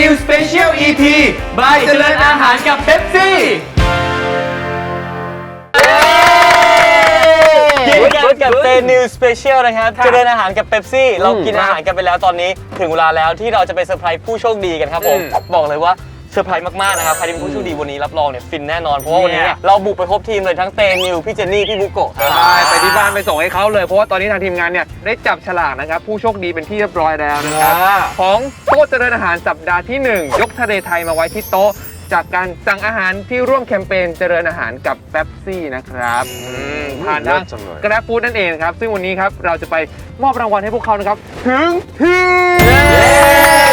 นิวสเปเชียลอีพีบายเจริญอาหารกับเบปซี่กินกันกับเตนิวสเปเชียลนะครับเจริญอาหารกับเบปซี่ เรากินอาหารกันไปแล้วตอนนี้ ถึงเวลาแล้วที่เราจะไปเซอร์ไพรส์ผู้โชคดีกันครับผม บอกเลยว่า เซอร์ไพรส์มากๆนะครับใครที่เป็นผู้โชคดีวันนี้รับรองเนี่ยฟินแน่นอนเพราะว่าวันนี้เนี่ยเราบุกไปพบทีมเลยทั้งเตนิวพี่เจนนี่พี่บุโกะครับ ใช่ไปที่บ้านไปส่งให้เขาเลย เพราะว่าตอนนี้ทางทีมงานเนี่ยได้จับฉลากนะครับ ผู้โชคดีเป็นที่เรียบร้อยแล้วนะครับอ่าของโต๊ะเจริญอาหารสัปดาห์ที่ 1 ยกทะเลไทยมาไว้ที่โต๊ะ จากการสั่งอาหารที่ร่วมแคมเปญเจริญอาหารกับเป๊ปซี่นะครับอืมผ่านทางกราฟฟู้ดนั่นเองครับ ซึ่งวันนี้ครับ เราจะไปมอบรางวัลให้พวกเขานะครับ ถึงที่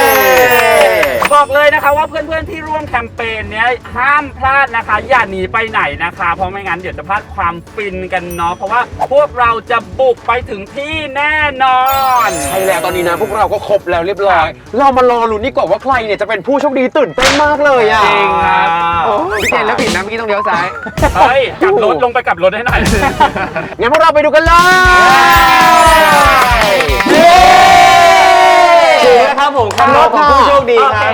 บอกเลยนะคะว่าเพื่อนๆที่ร่วมแคมเปญเนี้ยห้ามพลาดนะคะ อย่าหนีไปไหนนะคะ เพราะไม่งั้นเดี๋ยวจะพลาดความฟินกันเนาะเพราะว่าพวกเราจะบุกไปถึงที่แน่นอน ใช่แล้วตอนนี้นะพวกเราก็ครบแล้วเรียบร้อย เรามารอลุ้นดีกว่าว่าใครเนี่ยจะเป็นผู้โชคดีตื่นเต้นมากเลยอะจริงครับพี่เจนแล้วผิดนะเมื่อกี้ต้องเลี้ยวซ้ายเฮ้ยกลับรถลงไปกลับรถให้หน่อยงั้นพวกเราไปดูกันเลยถึงแล้ว ครับผมคำรถของผู้โชคดีครับ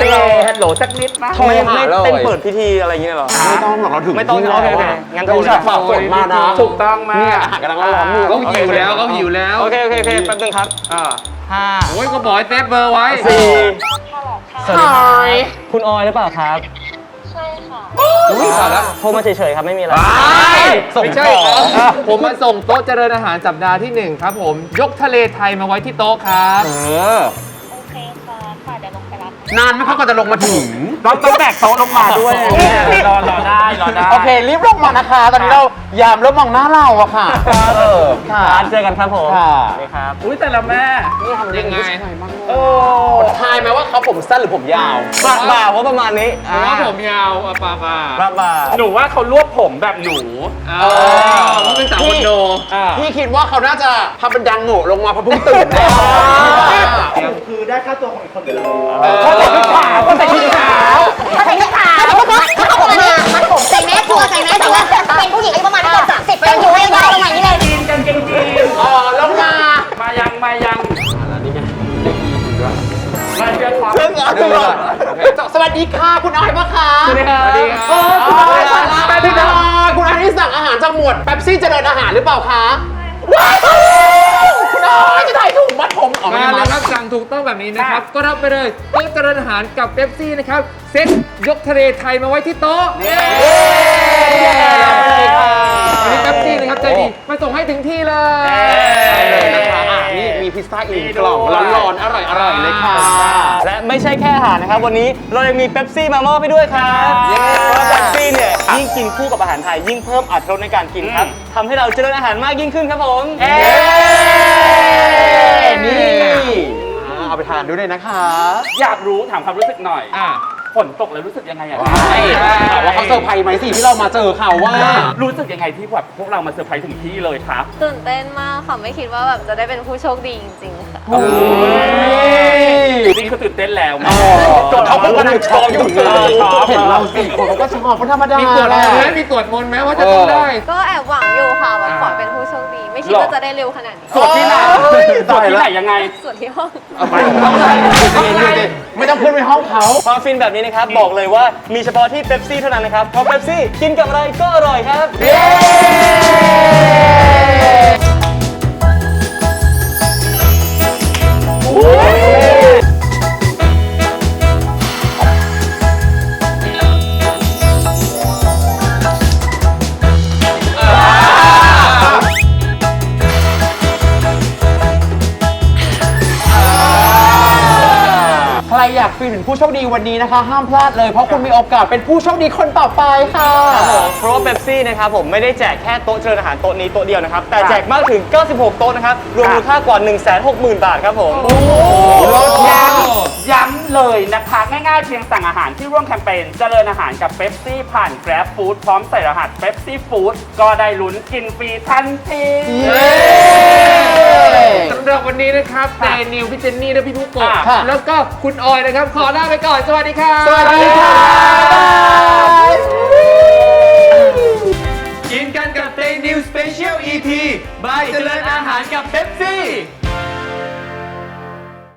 เตฮัลโหลสักนิดนะทำไมไม่เต้นเปิดพิธีอะไรอย่างเงี้ยเหรอ ไม่ต้องหรอกเราถึงไม่ต้องที่โอเคโอเคแล้วงั้นเราโทรเลยจะฝากฝนมานะถูกต้องมาเนี่ยอาหารกำลังร้อนอยู่เขาหิวแล้วเขาหิวแล้ว โอเคโอเคโอเคแป๊บนึงครับอ่าห้าโอ้ยก็บอกให้เซฟเบอร์ไว้สี่สวัสดีครับคุณออยหรือเปล่าครับใช่ค่ะอุ้ยแล้วโทรมาเฉยๆครับไม่มีอะไรส่งไม่ใช่ครับผมมาส่งโต๊ะเจริญอาหารสัปดาห์ที่หนึ่งครับผม ยกทะเลไทยมาไว้ที่โต๊ะครับ เออ โอเคค่ะค่ะเดี๋ยวลงไปรับ นานไหมเขาก็จะลงมาถึงต้องต้องแบกโต๊ะลงมาด้วยรอรอได้รอได้โอเค รีบลงมานะคะ ตอนนี้เรายามเริ่มมองหน้าเราอะค่ะเออค่ะร้านเจอกันครับผมค่ะสวัสดีครับอุ้ยแต่ละแม่ยังไงโอ้ทายไหมว่าเขาผมสั้นหรือผมยาวปากบ่าว่าประมาณนี้ผมว่าผมยาวอะป่าป่าปากบ่าหนูว่าเขารวบผมแบบหนูเออผมเป็นสาวคอนโดอ่าพี่คิดว่าเขาน่าจะทำเป็นดังโง่ลงมาเพราะเพิ่งตื่นแน่ เขาใส่ชุดขาวเขาใส่ชุดขาวเขาใส่เสื้อขาวเขาเขาเอามามัดผมใส่แมสทัวร์ใส่แมสแต่ว่าเป็นผู้หญิงอายุประมาณเกินสามสิบเป็นอยู่ให้ได้ประมาณนี้เลยจีนกางเกงจีนอ๋อลงมา มายังมายังมาเจอความซึ่งเอาซึ่งเอาสวัสดีค่ะคุณออยปะคะสวัสดีครับสวัสดีครับโอ้คุณออยค่ะสวัสดีค่ะคุณออยที่สั่งอาหารจากหมวดแป๊บซี่เจริญอาหารหรือเปล่าคะว้าวคุณออยจะถ่ายถูกมัดผมออกมา มาแล้วแล้ควรับสั่งถูกต้องแบบนี้นะครับ ก็รับไปเลยโต๊ะเจริญอาหารกับเป๊ปซี่นะครับ เซ็ตยกทะเลไทยมาไว้ที่โต๊ะเย้วันนี้เป๊ปซี่นะครับใจดีมาส่งให้ถึงที่เลยนะคะอะนี่มีพิซซ่าอีกกล่องร้อนๆอร่อยๆเลยค่ะ และไม่ใช่แค่อาหารนะครับ วันนี้เรายังมีเป๊ปซี่มามอบให้ด้วยครับเพราะเป๊ปซี่เนี่ยยิ่งกินคู่กับอาหารไทย ยิ่งเพิ่มอรรถรสในการกินครับทำให้เราเจริญอาหารมากยิ่งขึ้นครับผมนี่อ่าเอาไปทานด้วยเลยนะคะ อยากรู้ถามความรู้สึกหน่อยอะ ฝนตกแล้วรู้สึกยังไงอะใช่ถามว่าเขาเซอร์ไพรส์ไหมสิที่เรามาเจอเขาว่า รู้สึกยังไงที่แบบพวกเรามาเซอร์ไพรส์ถึงที่เลยครับ ตื่นเต้นมากค่ะไม่คิดว่าแบบจะได้เป็นผู้โชคดีจริงๆค่ะนี่คือตื่นเต้นแล้วไงเขาก็กำลังช็อกอยู่เลยช็อกเห็นเราสี่คนเขาก็ช็อกเป็นธรรมดามีตรวจมนต์ไหมมีตรวจมนต์ไหมว่าจะต้องได้ ก็แอบหวังอยู่ค่ะว่าขอเป็นผู้โชคดี ไม่คิดว่าจะได้เร็วขนาดนี้ สวดที่ไหน สวดที่ไหนยังไง ส่วนที่ห้อง ไม่ต้องขึ้นไปห้องเขา ความฟินแบบนี้นะครับ บอกเลยว่ามีเฉพาะที่เป๊ปซี่เท่านั้นนะครับ เพราะเป๊ปซี่กินกับอะไรก็อร่อยครับใค อยากฟินถึงผู้โชคดีวันนี้นะคะ ห้ามพลาดเลยเพราะคุณมีโอกาสเป็นผู้โชคดีคนต่อไปค่ะเพราะว่าเป๊ปซี่นะครับผมไม่ได้แจกแค่โต๊ะเจริญอาหารโต๊ะนี้โต๊ะเดียวนะครับ แต่แจกมากถึง 96 โต๊ะนะครับ รวมมูลค่ากว่า 160,000 บาทครับผม ย้ำย้ำเลยนะคะ ง่ายๆเพียงสั่งอาหารที่ร่วมแคมเปญเจริญอาหารกับเ e ปซี่ผ่าน Grab Food พร้อมใส่รหัสเ e ปซี่ฟู้ดก็ได้ลุ้นกินฟรีทันทีสำหรับ วันนี้นะครับเตนิวพี่เจนนี่และพี่ผู้กบค่ะแล้วก็คุณออยนะครับ ขอลาไปก่อน สวัสดีครับ สวัสดีค่ะกิ